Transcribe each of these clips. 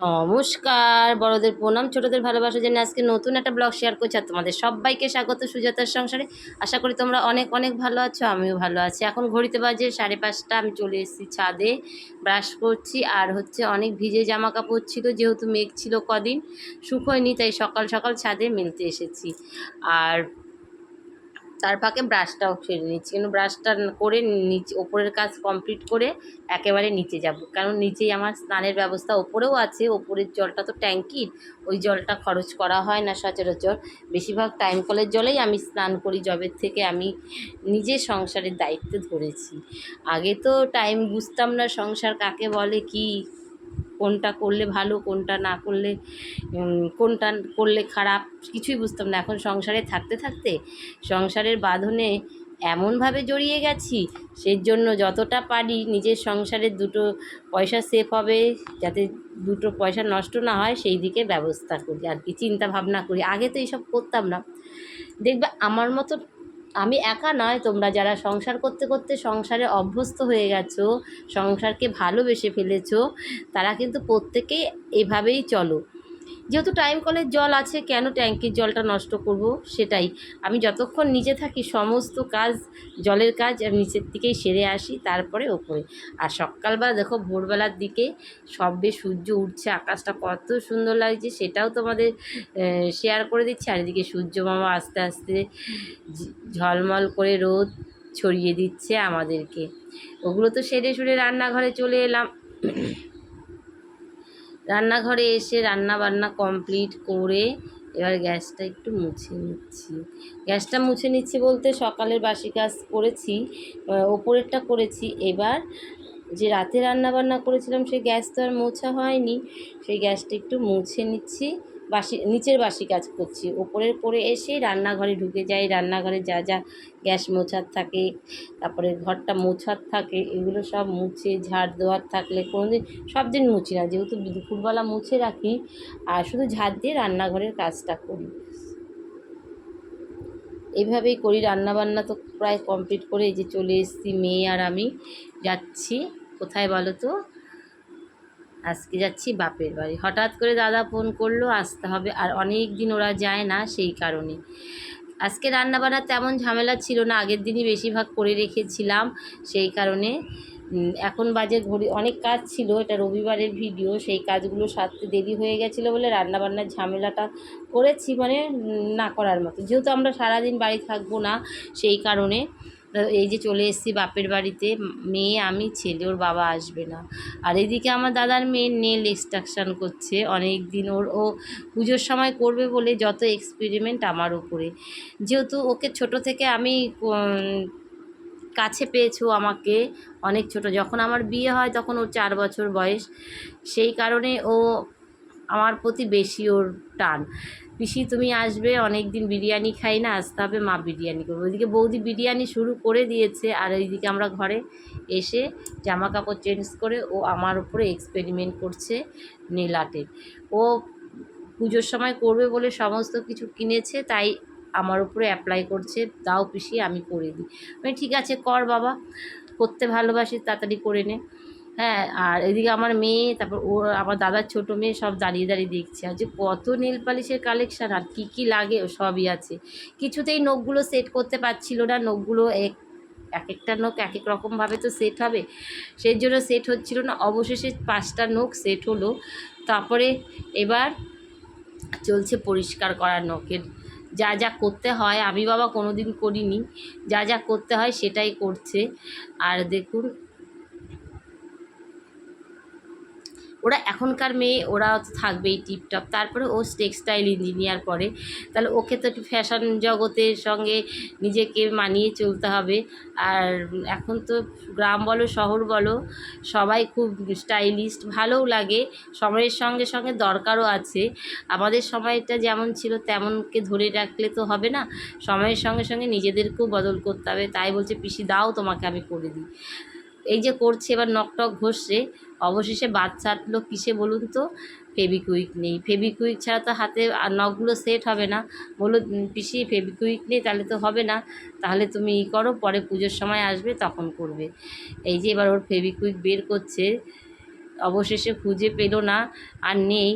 নমস্কার, বড়দের প্রণাম, ছোটদের ভালোবাসার জন্য আজকে নতুন একটা ব্লগ শেয়ার করছি আর তোমাদের সবাইকে স্বাগত সুজাতার সংসারে। আশা করি তোমরা অনেক অনেক ভালো আছো, আমিও ভালো আছি। এখন ঘড়িতে বাজে সাড়ে পাঁচটা, আমি চলে এসেছি ছাদে, ব্রাশ করছি আর হচ্ছে অনেক ভিজে জামা কাপড় ছিল, যেহেতু মেঘ ছিল কদিন, শুকোয়নি, তাই সকাল সকাল ছাদে মেলতে এসেছি। আর তার ফাঁকে ব্রাশটাও সেরে নিচ্ছি কিন্তু ব্রাশটা করে নিচে, ওপরের কাজ কমপ্লিট করে একেবারে নিচে যাব। কারণ নিচেই আমার স্নানের ব্যবস্থা ওপরেও আছে, ওপরের জলটা তো ট্যাঙ্কির, ওই জলটা খরচ করা হয় না সচরাচর। বেশিরভাগ টাইম কলের জলেই আমি স্নান করি জবের থেকে আমি নিজে সংসারের দায়িত্ব ধরেছি। আগে তো টাইম বুঝতাম না সংসার কাকে বলে, কি কোনটা করলে ভালো, কোনটা না করলে কোনটা করলে খারাপ, কিছুই বুঝতাম না। এখন সংসারে থাকতে থাকতে সংসারের বাঁধনে এমনভাবে জড়িয়ে গেছি, সেই জন্য যতটা পারি নিজের সংসারের দুটো পয়সা সেফ হবে, যাতে দুটো পয়সা নষ্ট না হয়, সেই দিকে ব্যবস্থা করি। আর কি চিন্তা ভাবনা করি। আগে তো এইসব করতাম না। দেখবে আমার মতো আমি একা নয়, তোমরা যারা সংসার করতে করতে সংসারে অভ্যস্ত হয়ে গেছো, সংসারকে ভালোবেসে ফেলেছো, তারা কিন্তু প্রত্যেকেই এভাবেই চলো। যেহেতু টাইম কলের জল আছে, কেন ট্যাঙ্কির জলটা নষ্ট করব? সেটাই। আমি যতক্ষণ নিচে থাকি, সমস্ত কাজ, জলের কাজ আমি নিচের দিকেই সেরে আসি, তারপরে ওপরে। আর সকালবেলা দেখো, ভোরবেলার দিকে সবে সূর্য উঠছে, আকাশটা কত সুন্দর লাগছে, সেটাও তোমাদের শেয়ার করে দিচ্ছি। আর এদিকে সূর্য মামা আস্তে আস্তে ঝলমল করে রোদ ছড়িয়ে দিচ্ছে আমাদেরকে। ওগুলো তো সেরে সুরে রান্নাঘরে চলে এলাম। রান্নাঘরে এসে রান্না বান্না কমপ্লিট করে এবার গ্যাসটা একটু মুছে নিচ্ছি। গ্যাসটা মুছে নিচ্ছি বলতে সকালের বাসি কাজ করেছি ওপরেরটা করেছি। এবার যে রাতে রান্না বান্না করেছিলাম সেই গ্যাস তো আর মোছা হয়নি, সেই গ্যাসটা একটু মুছে নিচ্ছি। বাসি, নিচের বাসি কাজ করছি। ওপরের করে এসে রান্নাঘরে ঢুকে যাই। রান্নাঘরে যা যা গ্যাস মোছার থাকে, তারপরে ঘরটা মোছার থাকে, এগুলো সব মুছে, ঝাড় দেওয়ার থাকলে কোনো দিন সব দিন মুছি না। যেহেতু দুপুরবেলা মুছে রাখি, আর শুধু ঝাড় দিয়ে রান্নাঘরের কাজটা করি। এইভাবেই করি। রান্নাবান্না তো প্রায় কমপ্লিট করে এই যে চলে এসেছি, মেয়ে আর আমি যাচ্ছি। কোথায় বলো তো? আজকে যাচ্ছি বাপের বাড়ি। হঠাৎ করে দাদা ফোন করল, আসতে হবে। আর অনেক দিন ওরা যায় না সেই কারণে। আজকে রান্নাবান্না তেমন ঝামেলা ছিল না, আগের দিনই বেশিরভাগ করে রেখেছিলাম সেই কারণে। এখন বাজে ঘড়ি, অনেক কাজ ছিল, এটা রবিবারের ভিডিও সেই কাজগুলো সারতে দেরি হয়ে গেছিল বলে রান্নাবান্নার ঝামেলাটা করেছি মানে না করার মতো। যেহেতু আমরা সারাদিন বাড়ি থাকব না সেই কারণে এই যে চলে এসেছি বাপের বাড়িতে, মেয়ে, আমি, ছেলে, ওর বাবা আসবে না। আর এদিকে আমার দাদার মেয়ে নেল এক্সট্রাকশান করছে অনেক দিন ওর, ও পুজোর সময় করবে বলে যত এক্সপেরিমেন্ট আমার উপরে। যেহেতু ওকে ছোট থেকে আমি কাছে পেয়েছ আমাকে, অনেক ছোট, যখন আমার বিয়ে হয় তখন ওর চার বছর বয়স। সেই কারণে ও আমার প্রতি বেশি ওর টান। পিসি, তুমি আসবে অনেক দিন বিরিয়ানি খাই না আসতে হবে মা বিরিয়ানি করব। ওইদিকে বৌদি বিরিয়ানি শুরু করে দিয়েছে, আর ওইদিকে আমরা ঘরে এসে জামা কাপড় চেঞ্জ করে ও আমার উপরে এক্সপেরিমেন্ট করছে নীল ও পুজোর সময় করবে বলে সমস্ত কিছু কিনেছে, তাই আমার উপরে অ্যাপ্লাই করছে, দাও পিসি, আমি করে দিই। আমি ঠিক আছে, কর বাবা, করতে ভালোবাসি তাড়াতাড়ি করে নে। হ্যাঁ আর এদিকে আমার মেয়ে, তারপর ও, আমার দাদার ছোটো মেয়ে সব দাঁড়িয়ে দাঁড়িয়ে দেখছে। আর যে কত নীল পালিশের কালেকশান আর কী কী লাগে, সবই আছে। কিছুতেই নখগুলো সেট করতে পারছিল না। নখগুলো এক এক একটা নখ এক এক রকমভাবে তো সেট হবে। সেই জন্য সেট হচ্ছিল না। অবশেষে পাঁচটা নখ সেট হলো। তারপরে এবার চলছে পরিষ্কার করার নখের। যা যা করতে হয়, আমি বাবা কোনো দিন করিনি। যা যা করতে হয়, সেটাই করছে। আর দেখুন ওরা এখনকার মেয়ে, ওরা থাকবেই টিপটপ। তারপরে ও টেক্সটাইল ইঞ্জিনিয়ার পড়ে তাহলে ওকে তো একটু ফ্যাশন জগতের সঙ্গে নিজেকে মানিয়ে চলতে হবে। আর এখন তো গ্রাম বলো, শহর বলো, সবাই খুব স্টাইলিস্ট ভালোও লাগে। সময়ের সঙ্গে সঙ্গে দরকারও আছে। আমাদের সময়টা যেমন ছিল তেমনকে ধরে রাখলে তো হবে না। সময়ের সঙ্গে সঙ্গে নিজেদেরকেও বদল করতে হবে। তাই বলছে, পিসি, দাও তোমাকে আমি করে দিই। এই যে করছে, এবার নকটক ঘষছে, অবশেষে বাদ ছাড়লো কিসে বলুন তো? ফেবিকুইক নেই। ফেবিকুইক ছাড়া তো হাতে আর নখগুলো সেট হবে না। বলো পিসি ফেবিকুইক নেই, তাহলে তো হবে না। তাহলে তুমি ই করো, পরে পুজোর সময় আসবে, তখন করবে। এই যে এবার ওর ফেবিকুইক বের করছে, অবশেষে খুঁজে পেল না, আর নেই।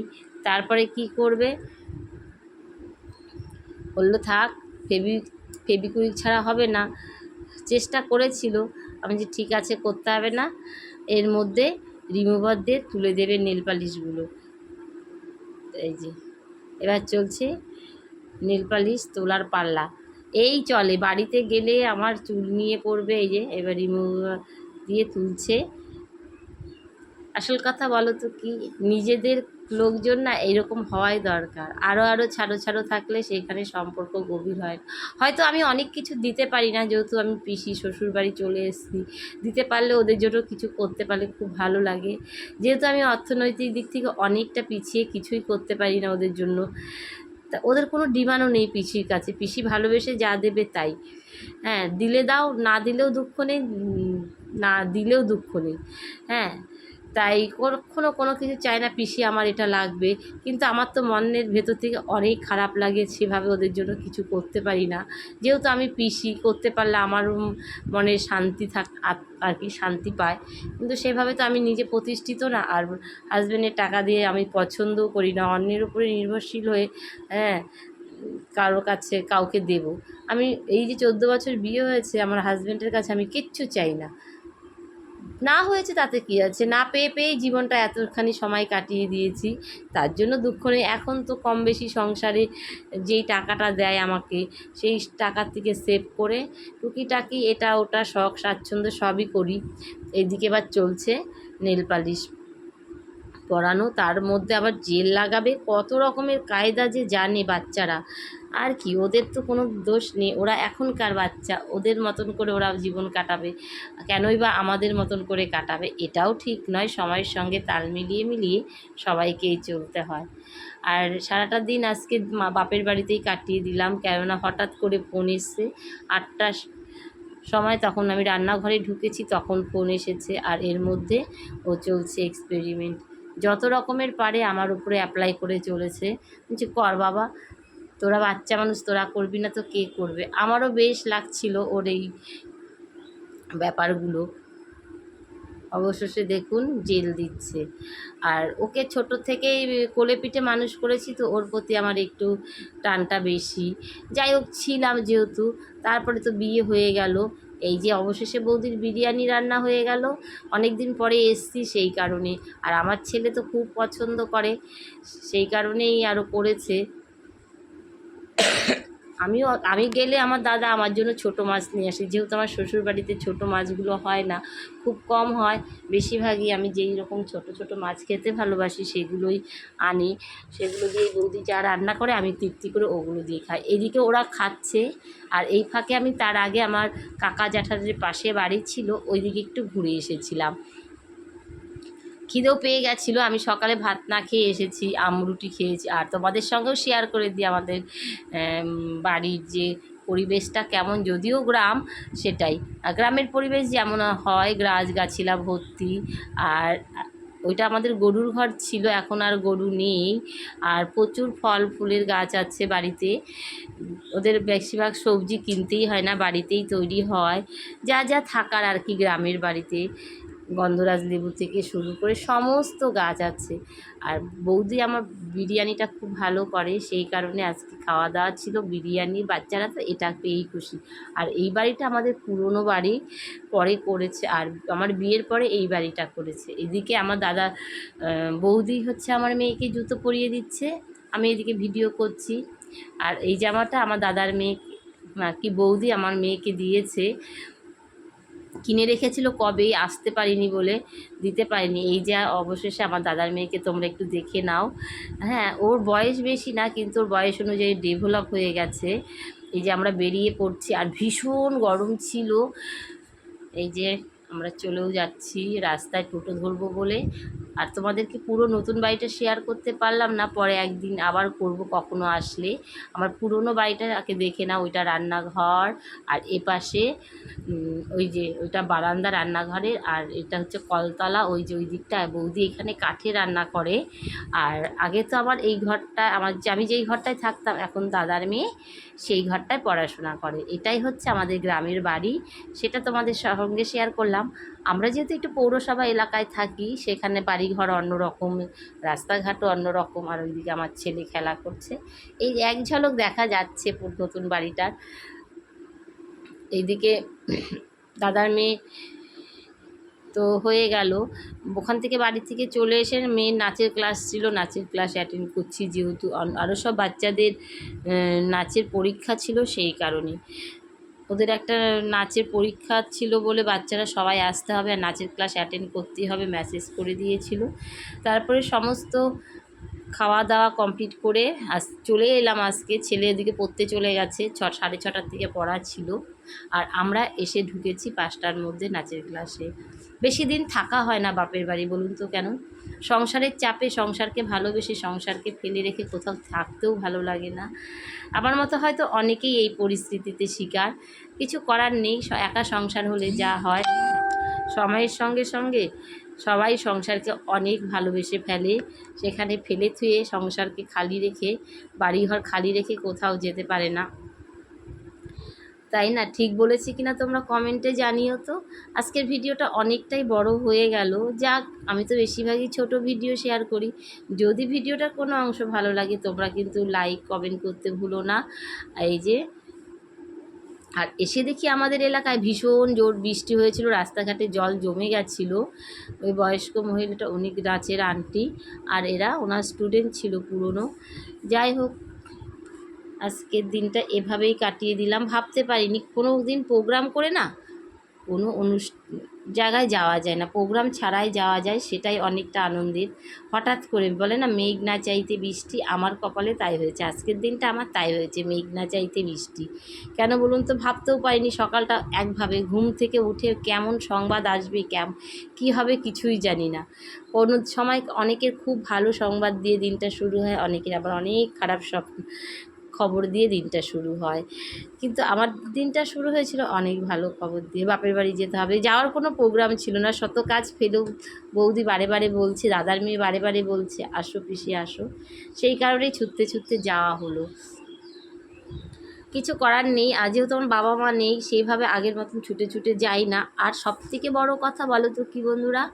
তারপরে কি করবে? বলল, থাক ফেবি ফেবিকুইক ছাড়া হবে না। চেষ্টা করেছিল আমি যে ঠিক আছে করতে হবে না, এর মধ্যে রিমুভার দিয়ে তুলে দেবে নেল পালিশগুলো এই যে, এবার চলছে নেল পালিশ তোলার পাল্লা। এই চলে, বাড়িতে গেলে আমার চুল নিয়ে পড়বে, এই যে, এবার রিমুভার দিয়ে তুলছে। আসল কথা বলো তো কি, নিজেদের লোকজন না এরকম হওয়াই দরকার। আরও আরও ছাড়ো ছাড়ো থাকলে সেখানে সম্পর্ক গভীর হয়। হয়তো আমি অনেক কিছু দিতে পারি না, যেহেতু আমি পিসি শ্বশুর বাড়ি চলে এসেছি। দিতে পারলে ওদের জন্য কিছু করতে পারলে খুব ভালো লাগে। যেহেতু আমি অর্থনৈতিক দিক থেকে অনেকটা পিছিয়ে কিছুই করতে পারি না ওদের জন্য। তা ওদের কোনো ডিমান্ডও নেই পিসির কাছে। পিসি ভালোবেসে যা দেবে তাই। হ্যাঁ দিলে দাও, না দিলেও দুঃখ নেই না দিলেও দুঃখ নেই। হ্যাঁ তাই কখনো কোনো কিছু চাই না, পিসি আমার এটা লাগবে। কিন্তু আমার তো মনের ভেতর থেকে অনেক খারাপ লাগে সেভাবে ওদের জন্য কিছু করতে পারি না। যেহেতু আমি পিসি, করতে পারলে আমার মনে শান্তি থাক, আর কি শান্তি পায়। কিন্তু সেভাবে তো আমি নিজে প্রতিষ্ঠিত না, আর হাজব্যান্ডের টাকা দিয়ে আমি পছন্দও করি না, অন্যের উপরে নির্ভরশীল হয়ে হ্যাঁ কারোর কাছে কাউকে দেব। আমি এই যে চোদ্দ বছর বিয়ে হয়েছে, আমার হাজব্যান্ডের কাছে আমি কিচ্ছু চাই না। না হয়েছে তাতে কী আছে? না পেয়ে পেয়েই জীবনটা এতখানি সময় কাটিয়ে দিয়েছি। তার জন্য দুঃখ নেই। এখন তো কম বেশি সংসারে যেই টাকাটা দেয় আমাকে, সেই টাকার থেকে সেভ করে টুকিটাকি এটা ওটা শখ, স্বাচ্ছন্দ্য সবই করি। এদিকে এবার চলছে নেল পালিশ। পরানো তার মধ্যে আবার জেল লাগাবে, কত রকমের কায়দা যে জানে বাচ্চারা। আর কি, ওদের তো কোনো দোষ নেই, ওরা এখনকার বাচ্চা, ওদের মতন করে ওরা জীবন কাটাবে। কেনই বা আমাদের মতন করে কাটাবে, এটাও ঠিক নয়, সময়ের সঙ্গে তাল মিলিয়ে মিলিয়ে সবাইকেই চলতে হয়। আর সারাটা দিন আজকে মা বাপের বাড়িতেই কাটিয়ে দিলাম, কেননা হঠাৎ করে ফোন এসছে আটটা সময়, তখন আমি রান্নাঘরে ঢুকেছি, তখন ফোন এসেছে, আর এর মধ্যে ও চলছে এক্সপেরিমেন্ট যত রকমের পারে আমার উপরে অ্যাপ্লাই করে চলেছে। বলছি, কর বাবা, তোরা বাচ্চা মানুষ, তোরা করবি না তো কে করবে? আমারও বেশ লাগছিল ওর এই ব্যাপারগুলো। অবশেষে দেখুন, জেল দিচ্ছে। আর ওকে ছোট থেকেই কোলে পিঠে মানুষ করেছি তো ওর প্রতি আমার একটু টানটা বেশি। যাই হোক, ছিলাম যেহেতু, তারপরে তো বিয়ে হয়ে গেল। এই যে অবশেষে বৌদির বিরিয়ানি রান্না হয়ে গেল অনেক দিন পরে এসছি সেই কারণে। আর আমার ছেলে তো খুব পছন্দ করে, সেই কারণেই আরও করেছে। আমিও, আমি গেলে আমার দাদা আমার জন্য ছোট মাছ নিয়ে আসে। যেহেতু আমার শ্বশুর বাড়িতে ছোটো মাছগুলো হয় না, খুব কম হয়। বেশিরভাগই আমি যেই রকম ছোট ছোট মাছ খেতে ভালোবাসি সেগুলোই আনি। সেগুলো দিয়ে বৌদি যা রান্না করে আমি তৃপ্তি করে ওগুলো দিয়ে খাই। এদিকে ওরা খাচ্ছে আর এই ফাঁকে আমি তার আগে আমার কাকা জ্যাঠাদের পাশে বাড়ি ছিল, ওইদিকে একটু ঘুরে এসেছিলাম। খিদেও পেয়ে গেছিল। আমি সকালে ভাত না খেয়ে এসেছি আমরুটি খেয়েছি। আর তোমাদের সঙ্গেও শেয়ার করে দিই আমাদের বাড়ির যে পরিবেশটা কেমন, যদিও গ্রাম সেটাই। আর গ্রামের পরিবেশ যেমন হয় গাছ গাছিলা ভর্তি, আর ওইটা আমাদের গরুর ঘর ছিল, এখন আর গরু নেই। আর প্রচুর ফল, ফুলের গাছ আছে বাড়িতে। ওদের বেশিরভাগ সবজি কিনতেই হয় না, বাড়িতেই তৈরি হয়। যা যা থাকার আর কি গ্রামের বাড়িতে। গন্ধরাজ লেবু থেকে শুরু করে সমস্ত গাছ আছে। আর বৌদি আমার বিরিয়ানিটা খুব ভালো করে, সেই কারণে আজকে খাওয়া দাওয়া ছিল বিরিয়ানি। বাচ্চারা তো এটা পেয়েই খুশি। আর এই বাড়িটা আমাদের পুরনো বাড়ি, পরে করেছে, আর আমার বিয়ের পরে এই বাড়িটা করেছে। এদিকে আমার দাদা বৌদি হচ্ছে আমার মেয়েকে জুতো পরিয়ে দিচ্ছে, আমি এদিকে ভিডিও করছি। আর এই জামাটা আমার দাদার মেয়ে কি বৌদি আমার মেয়েকে দিয়েছে। কিনে রেখেছিল কবেই আসতে পারিনি বলে দিতে পারিনি। এই যে অবশেষে আমার দাদার মেয়েকে তোমরা একটু দেখে নাও। হ্যাঁ ওর বয়স বেশি না, কিন্তু ওর বয়স অনুযায়ী ডেভেলপ হয়ে গেছে। এই যে আমরা বেরিয়ে পড়ছি, আর ভীষণ গরম ছিল। এই যে আমরা চলেও যাচ্ছি, রাস্তায় টোটো ধরবো বলে। আর তোমাদেরকে পুরো নতুন বাড়িটা শেয়ার করতে পারলাম না, পরে একদিন আবার করব, কখনো আসলে। আমার পুরনো বাড়িটাকে দেখে না ওইটা রান্নাঘর, আর এপাশে ওই যে, ওইটা বারান্দা রান্নাঘরের, আর এটা হচ্ছে কলতলা, ওই যে, ওই দিকটা। বৌদি এখানে কাঠে রান্না করে। আর আগে তো আমার এই ঘরটা, আমার আমি যেই ঘরটায় থাকতাম, এখন দাদার মেয়ে, সেই ঘরটায় পড়াশোনা করে। এটাই হচ্ছে আমাদের গ্রামের বাড়ি। সেটা তোমাদের সঙ্গে শেয়ার করলাম। আমরা যেহেতু একটু পৌরসভা এলাকায় থাকি, সেখানে বাড়িঘর অন্যরকম রাস্তাঘাটও অন্যরকম আর ওইদিকে আমার ছেলে খেলা করছে। এই এক ঝলক দেখা যাচ্ছে নতুন বাড়িটার। এইদিকে দাদার মেয়ে তো হয়ে গেল। ওখান থেকে বাড়ি থেকে চলে এসে মেয়ের নাচের ক্লাস ছিল, নাচের ক্লাস অ্যাটেন্ড করছি যেহেতু আরও সব বাচ্চাদের নাচের পরীক্ষা ছিল সেই কারণে। ওদের একটা নাচের পরীক্ষা ছিল বলে বাচ্চারা সবাই আসতে হবে আর নাচের ক্লাস অ্যাটেন্ড করতেই হবে মেসেজ করে দিয়েছিল। তারপরে সমস্ত খাওয়া দাওয়া কমপ্লিট করে আস চলে এলাম আজকে। ছেলে এদিকে পড়তে চলে গেছে, ছ, সাড়ে ছটার থেকে পড়া ছিল। আর আমরা এসে ঢুকেছি পাঁচটার মধ্যে নাচের ক্লাসে বেশি দিন থাকা হয় না বাপের বাড়ি, বলুন তো কেন? সংসারের চাপে সংসারকে ভালোবেসে সংসারকে ফেলে রেখে কোথাও থাকতেও ভালো লাগে না। আমার মতো হয়তো অনেকেই এই পরিস্থিতিতে শিকার। কিছু করার নেই একা সংসার হলে যা হয়। সময়ের সঙ্গে সঙ্গে সবাই সংসারকে অনেক ভালোবেসে ফেলে। সেখানে ফেলে থুয়ে সংসারকে খালি রেখে, বাড়িঘর খালি রেখে কোথাও যেতে পারে না। তাই না? ঠিক বলেছি কিনা তোমরা কমেন্টে জানিও তো। আজকের ভিডিওটা অনেকটাই বড় হয়ে গেল। যাক, আমি তো বেশিরভাগই ছোট ভিডিও শেয়ার করি। যদি ভিডিওটার কোনো অংশ ভালো লাগে, তোমরা কিন্তু লাইক কমেন্ট করতে ভুলো না। এই যে, আর এসে দেখি আমাদের এলাকায় ভীষণ জোর বৃষ্টি হয়েছিল, রাস্তাঘাটে জল জমে গেছিল। ওই বয়স্ক মহিলাটা, উনি নাচের আন্টি আর এরা ওনার স্টুডেন্ট ছিল পুরনো। যাই হোক আজকের দিনটা এভাবেই কাটিয়ে দিলাম। ভাবতে পারিনি, কোনো দিন প্রোগ্রাম করে না, কোনো অনুষ, জায়গায় যাওয়া যায় না। প্রোগ্রাম ছাড়াই যাওয়া যায়, সেটাই অনেকটা আনন্দের। হঠাৎ করে বলে না, মেঘ না চাইতে বৃষ্টি, আমার কপালে তাই হয়েছে। আজকের দিনটা আমার তাই হয়েছে, মেঘ না চাইতে বৃষ্টি। কেন বলুন তো, ভাবতেও পারিনি সকালটা একভাবে, ঘুম থেকে উঠে কেমন সংবাদ আসবে কেম কী হবে কিছুই জানি না। কোনো সময় অনেকের খুব ভালো সংবাদ দিয়ে দিনটা শুরু হয়, অনেকের আবার অনেক খারাপ স্বপ্ন খবর দিয়ে দিনটা শুরু হয়। কিন্তু আমার দিনটা শুরু হয়েছিল অনেক ভালো খবর দিয়ে। বাপের বাড়ি যেতে হবে। যাওয়ার কোনো প্রোগ্রাম ছিল না। শত কাজ ফেলেও বৌদি বারে বারে বলছে, দাদার মেয়ে বারে বারে বলছে, আসো পিসি, আসো। সেই কারণেই ছুটতে ছুটতে যাওয়া হলো। কিছু করার নেই, আর যেহেতু আমার বাবা মা নেই, সেইভাবে আগের মতন ছুটে ছুটে যাই না। আর সব থেকে বড় কথা বলো তো কী বন্ধুরা,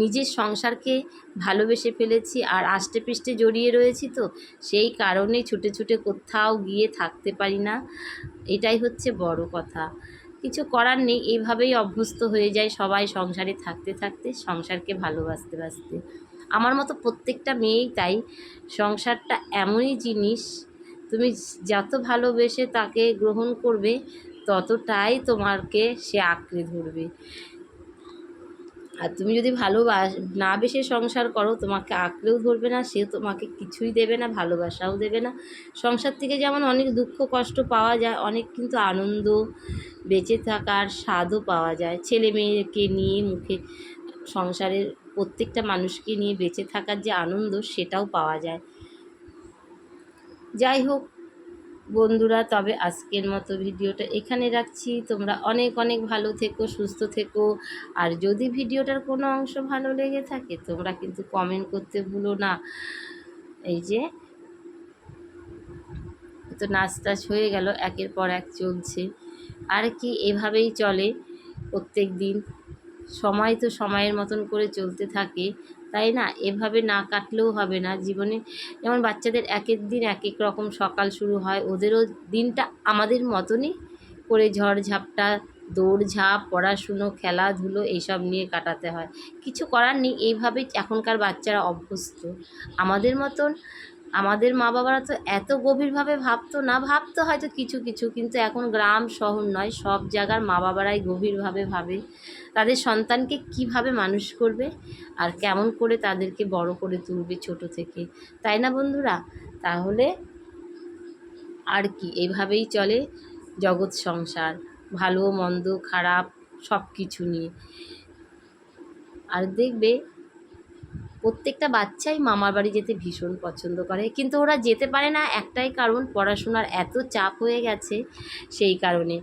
নিজের সংসারকে ভালোবেসে ফেলেছি আর আষ্টে পৃষ্ঠে জড়িয়ে রয়েছি তো, সেই কারণে ছুটে ছুটে কোথাও গিয়ে থাকতে পারি না। এটাই হচ্ছে বড় কথা। কিছু করার নেই, এইভাবেই অভ্যস্ত হয়ে যায় সবাই সংসারে থাকতে থাকতে, সংসারকে ভালোবাসতে বাসতে। আমার মতো প্রত্যেকটা মেয়েই তাই, সংসারটা এমনই জিনিস তুমি যত ভালোবেসে তাকে গ্রহণ করবে, ততটাই তোমাকে সে আঁকড়ে ধরবে। আর তুমি যদি ভালোবাস না বেশে সংসার করো, তোমাকে আঁকড়েও ধরবে না সে তোমাকে কিছুই দেবে না, ভালোবাসাও দেবে না। সংসার থেকে যেমন অনেক দুঃখ, কষ্ট পাওয়া যায়, অনেক কিন্তু আনন্দ বেঁচে থাকার স্বাদও পাওয়া যায়। ছেলে মেয়েকে নিয়ে মুখে, সংসারের প্রত্যেকটা মানুষকে নিয়ে বেঁচে থাকার যে আনন্দ, সেটাও পাওয়া যায়। যাই হোক, বন্ধুরা, তবে আজকের মতো ভিডিওটা এখানে রাখছি। তোমরা অনেক অনেক ভালো থেকো, সুস্থ থেকো। আর যদি ভিডিওটার কোনো অংশ ভালো লেগে থাকে, তোমরা কিন্তু কমেন্ট করতে ভুলো না। এই যে, তো নাচ টাচ হয়ে গেল, একের পর এক চলছে। আর কি, এভাবেই চলে প্রত্যেক দিন সময় তো সময়ের মতন করে চলতে থাকে। তাই না? এভাবে না কাটলেও হবে না। জীবনে যেমন বাচ্চাদের এক এক দিন এক এক রকম সকাল শুরু হয়, ওদেরও দিনটা আমাদের মতনই করে ঝড়ঝাপটা দৌড়ঝাঁপ পড়াশুনো, খেলাধুলো এইসব নিয়ে কাটাতে হয়। কিছু করার নেই এইভাবেই এখনকার বাচ্চারা অভ্যস্ত। আমাদের মতন আমাদের মা বাবারা তো এত গভীরভাবে ভাবতো না, ভাবতো হয়তো কিছু কিছু, কিন্তু এখন গ্রাম, শহর নয়, সব জায়গার মা বাবারাই গভীরভাবে ভাবে তাদের সন্তানকে কীভাবে মানুষ করবে আর কেমন করে তাদেরকে বড় করে তুলবে ছোট থেকে। তাই না বন্ধুরা? তাহলে আর কি এইভাবেই চলে জগৎ সংসার, ভালো, মন্দ, খারাপ সব কিছু নিয়ে। আর দেখবে প্রত্যেকটা বাচ্চাই মামার বাড়ি যেতে ভীষণ পছন্দ করে। কিন্তু ওরা যেতে পারে না, একটাই কারণ পড়াশোনার এত চাপ হয়ে গেছে সেই কারণে।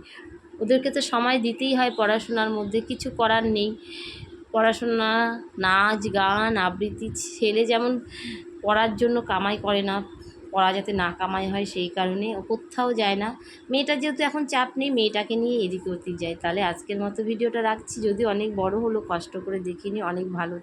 ওদেরকে তো সময় দিতেই হয় পড়াশোনার মধ্যে, কিছু করার নেই। পড়াশোনা, নাচ, গান, আবৃত্তি, ছেলে যেমন পড়ার জন্য কামাই করে না, পড়া যাতে না কামাই হয় সেই কারণে ও কোথাও যায় না। মেয়েটা যেহেতু এখন চাপ নেই, মেয়েটাকে নিয়ে এদিক ওদিক যায়। তাহলে আজকের মতো ভিডিওটা রাখছি। যদি অনেক বড় হলো, কষ্ট করে দেখিনি, অনেক ভালো